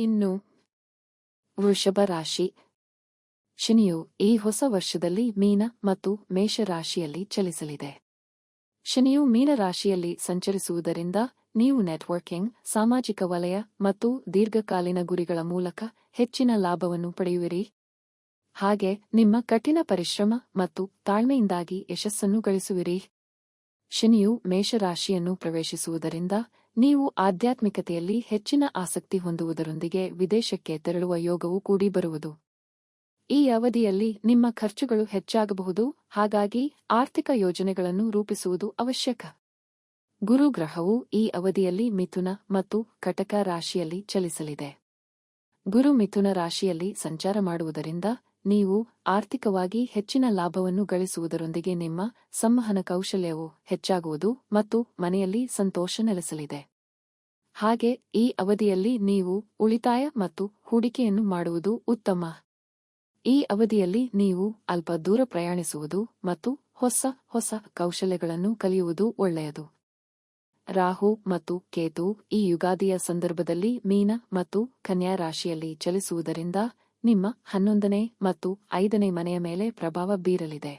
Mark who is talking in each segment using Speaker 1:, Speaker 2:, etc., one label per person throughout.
Speaker 1: ಇನ್ನು ವೃಷಭ ರಾಶಿ. ಶನಿಯು ಈ ಹೊಸ ವರ್ಷದಲ್ಲಿ ಮೀನ ಮತ್ತು ಮೇಷ ರಾಶಿಯಲ್ಲಿ ಚಲಿಸಲಿದೆ. ಶನಿಯು ಮೀನ ರಾಶಿಯಲ್ಲಿ ಸಂಚರಿಸುವುದರಿಂದ ನೀವು ನೆಟ್ವರ್ಕಿಂಗ್, ಸಾಮಾಜಿಕ ವಲಯ ಮತ್ತು ದೀರ್ಘಕಾಲೀನ ಗುರಿಗಳ ಮೂಲಕ ಹೆಚ್ಚಿನ ಲಾಭವನ್ನು ಪಡೆಯುವಿರಿ. ಹಾಗೆ ನಿಮ್ಮ ಕಠಿಣ ಪರಿಶ್ರಮ ಮತ್ತು ತಾಳ್ಮೆಯಿಂದಾಗಿ ಯಶಸ್ಸನ್ನು ಗಳಿಸುವಿರಿ. ಶನಿಯು ಮೇಷರಾಶಿಯನ್ನು ಪ್ರವೇಶಿಸುವುದರಿಂದ ನೀವು ಆಧ್ಯಾತ್ಮಿಕತೆಯಲ್ಲಿ ಹೆಚ್ಚಿನ ಆಸಕ್ತಿ ಹೊಂದುವುದರೊಂದಿಗೆ ವಿದೇಶಕ್ಕೆ ತೆರಳುವ ಯೋಗವು ಕೂಡಿ ಬರುವುದು. ಈ ಅವಧಿಯಲ್ಲಿ ನಿಮ್ಮ ಖರ್ಚುಗಳು ಹೆಚ್ಚಾಗಬಹುದು, ಹಾಗಾಗಿ ಆರ್ಥಿಕ ಯೋಜನೆಗಳನ್ನು ರೂಪಿಸುವುದು ಅವಶ್ಯಕ. ಗುರುಗ್ರಹವು ಈ ಅವಧಿಯಲ್ಲಿ ಮಿಥುನ ಮತ್ತು ಕಟಕ ರಾಶಿಯಲ್ಲಿ ಚಲಿಸಲಿದೆ. ಗುರು ಮಿಥುನ ರಾಶಿಯಲ್ಲಿ ಸಂಚಾರ ಮಾಡುವುದರಿಂದ ನೀವು ಆರ್ಥಿಕವಾಗಿ ಹೆಚ್ಚಿನ ಲಾಭವನ್ನು ಗಳಿಸುವುದರೊಂದಿಗೆ ನಿಮ್ಮ ಸಂವಹನ ಕೌಶಲ್ಯವು ಹೆಚ್ಚಾಗುವುದು ಮತ್ತು ಮನೆಯಲ್ಲಿ ಸಂತೋಷ ನೆಲೆಸಲಿದೆ. ಹಾಗೆ ಈ ಅವಧಿಯಲ್ಲಿ ನೀವು ಉಳಿತಾಯ ಮತ್ತು ಹೂಡಿಕೆಯನ್ನು ಮಾಡುವುದು ಉತ್ತಮ. ಈ ಅವಧಿಯಲ್ಲಿ ನೀವು ಅಲ್ಪ ದೂರ ಪ್ರಯಾಣಿಸುವುದು ಮತ್ತು ಹೊಸ ಹೊಸ ಕೌಶಲ್ಯಗಳನ್ನು ಕಲಿಯುವುದು ಒಳ್ಳೆಯದು. ರಾಹು ಮತ್ತು ಕೇತು ಈ ಯುಗಾದಿಯ ಸಂದರ್ಭದಲ್ಲಿ ಮೀನ ಮತ್ತು ಕನ್ಯಾ ರಾಶಿಯಲ್ಲಿ ಚಲಿಸುವುದರಿಂದ ನಿಮ್ಮ ಹನ್ನೊಂದನೇ ಮತ್ತು ಐದನೇ ಮನೆಯ ಮೇಲೆ ಪ್ರಭಾವ ಬೀರಲಿದೆ.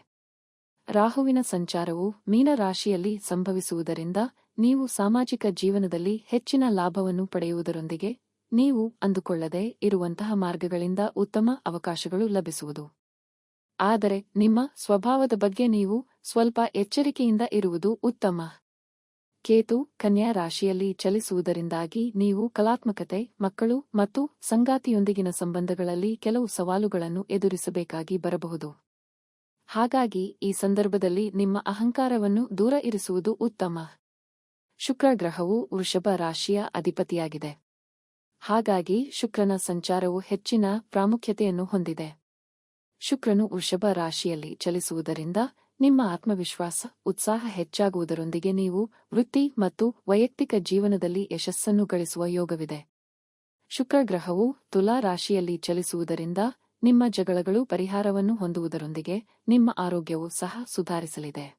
Speaker 1: ರಾಹುವಿನ ಸಂಚಾರವು ಮೀನರಾಶಿಯಲ್ಲಿ ಸಂಭವಿಸುವುದರಿಂದ ನೀವು ಸಾಮಾಜಿಕ ಜೀವನದಲ್ಲಿ ಹೆಚ್ಚಿನ ಲಾಭವನ್ನು ಪಡೆಯುವುದರೊಂದಿಗೆ ನೀವು ಅಂದುಕೊಳ್ಳದೆ ಇರುವಂತಹ ಮಾರ್ಗಗಳಿಂದ ಉತ್ತಮ ಅವಕಾಶಗಳು ಲಭಿಸುವುದು. ಆದರೆ ನಿಮ್ಮ ಸ್ವಭಾವದ ಬಗ್ಗೆ ನೀವು ಸ್ವಲ್ಪ ಎಚ್ಚರಿಕೆಯಿಂದ ಇರುವುದು ಉತ್ತಮ. ಕೇತು ಕನ್ಯಾ ರಾಶಿಯಲ್ಲಿ ಚಲಿಸುವುದರಿಂದಾಗಿ ನೀವು ಕಲಾತ್ಮಕತೆ, ಮಕ್ಕಳು ಮತ್ತು ಸಂಗಾತಿಯೊಂದಿಗಿನ ಸಂಬಂಧಗಳಲ್ಲಿ ಕೆಲವು ಸವಾಲುಗಳನ್ನು ಎದುರಿಸಬೇಕಾಗಿ ಬರಬಹುದು. ಹಾಗಾಗಿ ಈ ಸಂದರ್ಭದಲ್ಲಿ ನಿಮ್ಮ ಅಹಂಕಾರವನ್ನು ದೂರ ಇರಿಸುವುದು ಉತ್ತಮ. ಶುಕ್ರಗ್ರಹವು ವೃಷಭ ರಾಶಿಯ ಅಧಿಪತಿಯಾಗಿದೆ. ಹಾಗಾಗಿ ಶುಕ್ರನ ಸಂಚಾರವು ಹೆಚ್ಚಿನ ಪ್ರಾಮುಖ್ಯತೆಯನ್ನು ಹೊಂದಿದೆ. ಶುಕ್ರನು ವೃಷಭ ರಾಶಿಯಲ್ಲಿ ಚಲಿಸುವುದರಿಂದ ನಿಮ್ಮ ಆತ್ಮವಿಶ್ವಾಸ, ಉತ್ಸಾಹ ಹೆಚ್ಚಾಗುವುದರೊಂದಿಗೆ ನೀವು ವೃತ್ತಿ ಮತ್ತು ವೈಯಕ್ತಿಕ ಜೀವನದಲ್ಲಿ ಯಶಸ್ಸನ್ನು ಗಳಿಸುವ ಯೋಗವಿದೆ. ಶುಕ್ರಗ್ರಹವು ತುಲಾ ರಾಶಿಯಲ್ಲಿ ಚಲಿಸುವುದರಿಂದ ನಿಮ್ಮ ಜಗಳಗಳು ಪರಿಹಾರವನ್ನು ಹೊಂದುವುದರೊಂದಿಗೆ ನಿಮ್ಮ ಆರೋಗ್ಯವು ಸಹ ಸುಧಾರಿಸಲಿದೆ.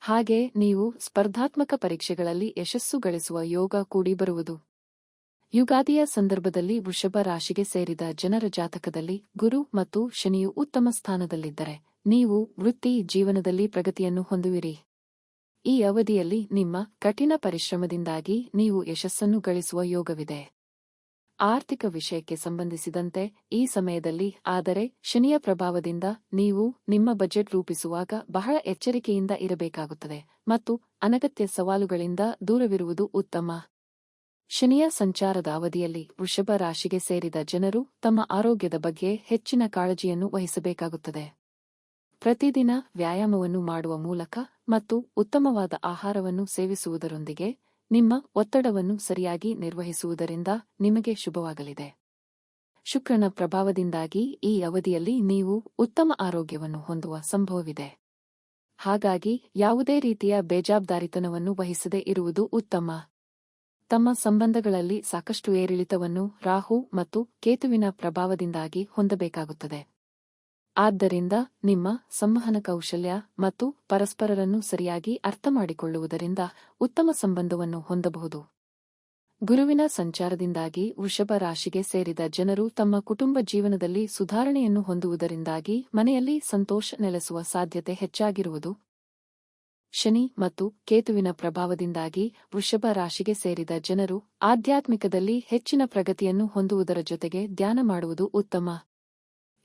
Speaker 1: ಹಾಗೆ ನೀವು ಸ್ಪರ್ಧಾತ್ಮಕ ಪರೀಕ್ಷೆಗಳಲ್ಲಿ ಯಶಸ್ಸು ಗಳಿಸುವ ಯೋಗ ಕೂಡಿ ಬರುವುದು. ಯುಗಾದಿಯ ಸಂದರ್ಭದಲ್ಲಿ ವೃಷಭ ರಾಶಿಗೆ ಸೇರಿದ ಜನರ ಜಾತಕದಲ್ಲಿ ಗುರು ಮತ್ತು ಶನಿಯು ಉತ್ತಮ ಸ್ಥಾನದಲ್ಲಿದ್ದರೆ ನೀವು ವೃತ್ತಿ ಜೀವನದಲ್ಲಿ ಪ್ರಗತಿಯನ್ನು ಹೊಂದುವಿರಿ. ಈ ಅವಧಿಯಲ್ಲಿ ನಿಮ್ಮ ಕಠಿಣ ಪರಿಶ್ರಮದಿಂದಾಗಿ ನೀವು ಯಶಸ್ಸನ್ನು ಗಳಿಸುವ ಯೋಗವಿದೆ. ಆರ್ಥಿಕ ವಿಷಯಕ್ಕೆ ಸಂಬಂಧಿಸಿದಂತೆ ಈ ಸಮಯದಲ್ಲಿ ಆದರೆ ಶನಿಯ ಪ್ರಭಾವದಿಂದ ನೀವು ನಿಮ್ಮ ಬಜೆಟ್ ರೂಪಿಸುವಾಗ ಬಹಳ ಎಚ್ಚರಿಕೆಯಿಂದ ಇರಬೇಕಾಗುತ್ತದೆ ಮತ್ತು ಅನಗತ್ಯ ಸವಾಲುಗಳಿಂದ ದೂರವಿರುವುದು ಉತ್ತಮ. ಶನಿಯ ಸಂಚಾರದ ಅವಧಿಯಲ್ಲಿ ವೃಷಭ ರಾಶಿಗೆ ಸೇರಿದ ಜನರು ತಮ್ಮ ಆರೋಗ್ಯದ ಬಗ್ಗೆ ಹೆಚ್ಚಿನ ಕಾಳಜಿಯನ್ನು ವಹಿಸಬೇಕಾಗುತ್ತದೆ. ಪ್ರತಿದಿನ ವ್ಯಾಯಾಮವನ್ನು ಮಾಡುವ ಮೂಲಕ ಮತ್ತು ಉತ್ತಮವಾದ ಆಹಾರವನ್ನು ಸೇವಿಸುವುದರೊಂದಿಗೆ ನಿಮ್ಮ ಒತ್ತಡವನ್ನು ಸರಿಯಾಗಿ ನಿರ್ವಹಿಸುವುದರಿಂದ ನಿಮಗೆ ಶುಭವಾಗಲಿದೆ. ಶುಕ್ರನ ಪ್ರಭಾವದಿಂದಾಗಿ ಈ ಅವಧಿಯಲ್ಲಿ ನೀವು ಉತ್ತಮ ಆರೋಗ್ಯವನ್ನು ಹೊಂದುವ ಸಂಭವವಿದೆ. ಹಾಗಾಗಿ ಯಾವುದೇ ರೀತಿಯ ಬೇಜಾಬ್ದಾರಿತನವನ್ನು ವಹಿಸದೇ ಇರುವುದು ಉತ್ತಮ. ತಮ್ಮ ಸಂಬಂಧಗಳಲ್ಲಿ ಸಾಕಷ್ಟು ಏರಿಳಿತವನ್ನು ರಾಹು ಮತ್ತು ಕೇತುವಿನ ಪ್ರಭಾವದಿಂದಾಗಿ ಹೊಂದಬೇಕಾಗುತ್ತದೆ. ಆದ್ದರಿಂದ ನಿಮ್ಮ ಸಂವಹನ ಕೌಶಲ್ಯ ಮತ್ತು ಪರಸ್ಪರರನ್ನು ಸರಿಯಾಗಿ ಅರ್ಥಮಾಡಿಕೊಳ್ಳುವುದರಿಂದ ಉತ್ತಮ ಸಂಬಂಧವನ್ನು ಹೊಂದಬಹುದು. ಗುರುವಿನ ಸಂಚಾರದಿಂದಾಗಿ ವೃಷಭ ರಾಶಿಗೆ ಸೇರಿದ ಜನರು ತಮ್ಮ ಕುಟುಂಬ ಜೀವನದಲ್ಲಿ ಸುಧಾರಣೆಯನ್ನು ಹೊಂದುವುದರಿಂದಾಗಿ ಮನೆಯಲ್ಲಿ ಸಂತೋಷ ನೆಲೆಸುವ ಸಾಧ್ಯತೆ ಹೆಚ್ಚಾಗಿರುವುದು. ಶನಿ ಮತ್ತು ಕೇತುವಿನ ಪ್ರಭಾವದಿಂದಾಗಿ ವೃಷಭ ರಾಶಿಗೆ ಸೇರಿದ ಜನರು ಆಧ್ಯಾತ್ಮಿಕದಲ್ಲಿ ಹೆಚ್ಚಿನ ಪ್ರಗತಿಯನ್ನು ಹೊಂದುವುದರ ಜೊತೆಗೆ ಧ್ಯಾನ ಮಾಡುವುದು ಉತ್ತಮ.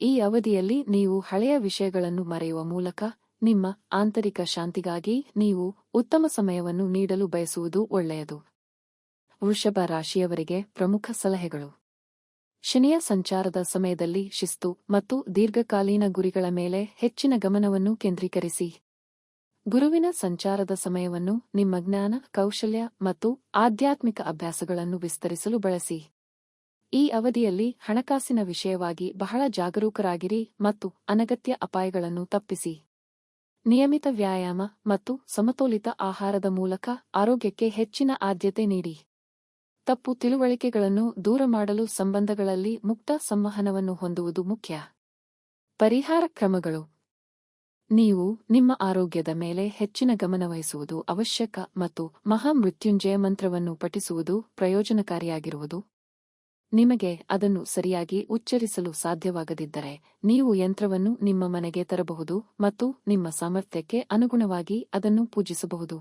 Speaker 1: ಈ ಅವಧಿಯಲ್ಲಿ ನೀವು ಹಳೆಯ ವಿಷಯಗಳನ್ನು ಮರೆಯುವ ಮೂಲಕ ನಿಮ್ಮ ಆಂತರಿಕ ಶಾಂತಿಗಾಗಿ ನೀವು ಉತ್ತಮ ಸಮಯವನ್ನು ನೀಡಲು ಬಯಸುವುದು ಒಳ್ಳೆಯದು. ವೃಷಭ ರಾಶಿಯವರಿಗೆ ಪ್ರಮುಖ ಸಲಹೆಗಳು. ಶನಿಯ ಸಂಚಾರದ ಸಮಯದಲ್ಲಿ ಶಿಸ್ತು ಮತ್ತು ದೀರ್ಘಕಾಲೀನ ಗುರಿಗಳ ಮೇಲೆ ಹೆಚ್ಚಿನ ಗಮನವನ್ನು ಕೇಂದ್ರೀಕರಿಸಿ. ಗುರುವಿನ ಸಂಚಾರದ ಸಮಯವನ್ನು ನಿಮ್ಮ ಜ್ಞಾನ, ಕೌಶಲ್ಯ ಮತ್ತು ಆಧ್ಯಾತ್ಮಿಕ ಅಭ್ಯಾಸಗಳನ್ನು ವಿಸ್ತರಿಸಲು ಬಳಸಿ. ಈ ಅವಧಿಯಲ್ಲಿ ಹಣಕಾಸಿನ ವಿಷಯವಾಗಿ ಬಹಳ ಜಾಗರೂಕರಾಗಿರಿ ಮತ್ತು ಅನಗತ್ಯ ಅಪಾಯಗಳನ್ನು ತಪ್ಪಿಸಿ. ನಿಯಮಿತ ವ್ಯಾಯಾಮ ಮತ್ತು ಸಮತೋಲಿತ ಆಹಾರದ ಮೂಲಕ ಆರೋಗ್ಯಕ್ಕೆ ಹೆಚ್ಚಿನ ಆದ್ಯತೆ ನೀಡಿ. ತಪ್ಪು ತಿಳುವಳಿಕೆಗಳನ್ನು ದೂರ ಮಾಡಲು ಸಂಬಂಧಗಳಲ್ಲಿ ಮುಕ್ತ ಸಂವಹನವನ್ನು ಹೊಂದುವುದು ಮುಖ್ಯ. ಪರಿಹಾರ ಕ್ರಮಗಳು. ನೀವು ನಿಮ್ಮ ಆರೋಗ್ಯದ ಮೇಲೆ ಹೆಚ್ಚಿನ ಗಮನವಹಿಸುವುದು ಅವಶ್ಯಕ ಮತ್ತು ಮಹಾಮೃತ್ಯುಂಜಯ ಮಂತ್ರವನ್ನು ಪಠಿಸುವುದು ಪ್ರಯೋಜನಕಾರಿಯಾಗಿರುವುದು. ನಿಮಗೆ ಅದನ್ನು ಸರಿಯಾಗಿ ಉಚ್ಚರಿಸಲು ಸಾಧ್ಯವಾಗದಿದ್ದರೆ ನೀವು ಯಂತ್ರವನ್ನು ನಿಮ್ಮ ಮನೆಗೆ ತರಬಹುದು ಮತ್ತು ನಿಮ್ಮ ಸಾಮರ್ಥ್ಯಕ್ಕೆ ಅನುಗುಣವಾಗಿ ಅದನ್ನು ಪೂಜಿಸಬಹುದು.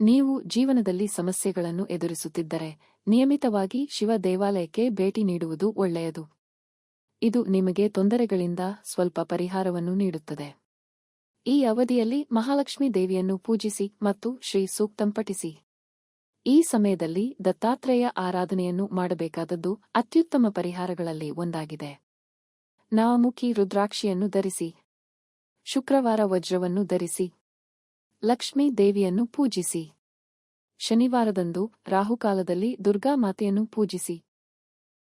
Speaker 1: ನೀವು ಜೀವನದಲ್ಲಿ ಸಮಸ್ಯೆಗಳನ್ನು ಎದುರಿಸುತ್ತಿದ್ದರೆ ನಿಯಮಿತವಾಗಿ ಶಿವ ದೇವಾಲಯಕ್ಕೆ ಭೇಟಿ ನೀಡುವುದು ಒಳ್ಳೆಯದು. ಇದು ನಿಮಗೆ ತೊಂದರೆಗಳಿಂದ ಸ್ವಲ್ಪ ಪರಿಹಾರವನ್ನು ನೀಡುತ್ತದೆ. ಈ ಅವಧಿಯಲ್ಲಿ ಮಹಾಲಕ್ಷ್ಮೀ ದೇವಿಯನ್ನು ಪೂಜಿಸಿ ಮತ್ತು ಶ್ರೀ ಸೂಕ್ತಂ ಪಠಿಸಿ. ಈ ಸಮಯದಲ್ಲಿ ದತ್ತಾತ್ರೇಯ ಆರಾಧನೆಯನ್ನು ಮಾಡಬೇಕಾದದ್ದು ಅತ್ಯುತ್ತಮ ಪರಿಹಾರಗಳಲ್ಲಿ ಒಂದಾಗಿದೆ. ನಾಮುಖಿ ರುದ್ರಾಕ್ಷಿಯನ್ನು ಧರಿಸಿ, ಶುಕ್ರವಾರ ವಜ್ರವನ್ನು ಧರಿಸಿ, ಲಕ್ಷ್ಮೀ ದೇವಿಯನ್ನು ಪೂಜಿಸಿ, ಶನಿವಾರದಂದು ರಾಹುಕಾಲದಲ್ಲಿ ದುರ್ಗಾ ಮಾತೆಯನ್ನು ಪೂಜಿಸಿ.